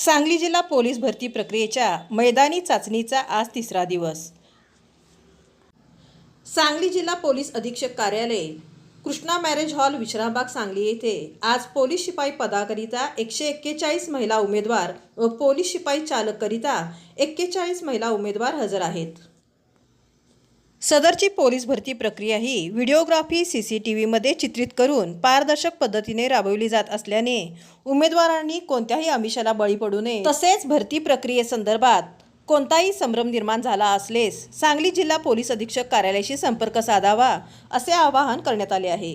सांगली जिल्हा पोलीस भरती प्रक्रियेच्या मैदानी चाचणीचा आज तिसरा दिवस. सांगली जिल्हा पोलीस अधीक्षक कार्यालय कृष्णा मॅरेज हॉल विश्रामबाग सांगली येथे आज पोलीस शिपाई पदाकरिता एकशे एक्केचाळीस महिला उमेदवार व पोलीस शिपाई चालककरिता एक्केचाळीस महिला उमेदवार हजर आहेत. सदरची पोलीस भरती प्रक्रिया ही व्हिडिओग्राफी सी सी टी व्हीमध्ये चित्रित करून पारदर्शक पद्धतीने राबवली जात असल्याने उमेदवारांनी कोणत्याही आमिषाला बळी पडू नये. तसेच भरती प्रक्रियेसंदर्भात कोणताही संभ्रम निर्माण झाला असलेस सांगली जिल्हा पोलीस अधीक्षक कार्यालयाशी संपर्क साधावा असे आवाहन करण्यात आले आहे.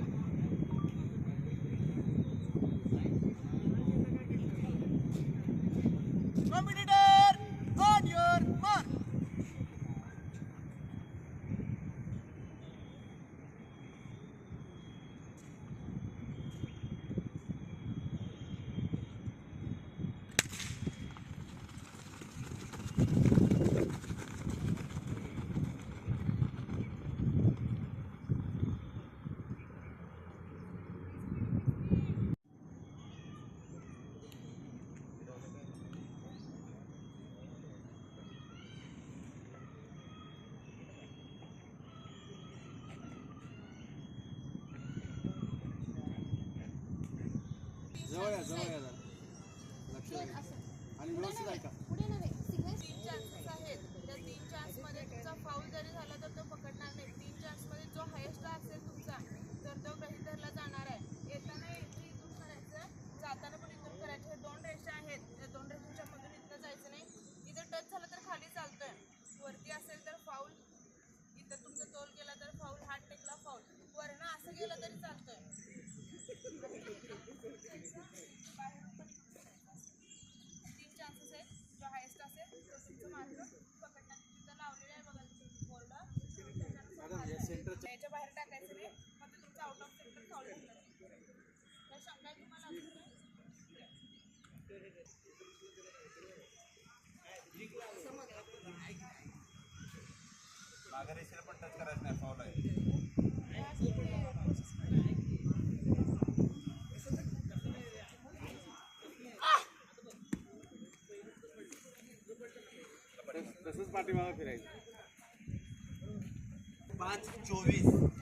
जवळ या जवळ या जरा. लक्ष आणि व्यवस्थित ऐका. तीन चान्सेस आहेत. याच्या बाहेर टाकायचं नाही. मग ते तुमचं आउट ऑफ सॉल्व होणार त्या शंका तुम्हाला? माघारीशीला पण टच करायचं नाही फाऊल आहे. पाठीमागं फिरायचं. पाच चोवीस.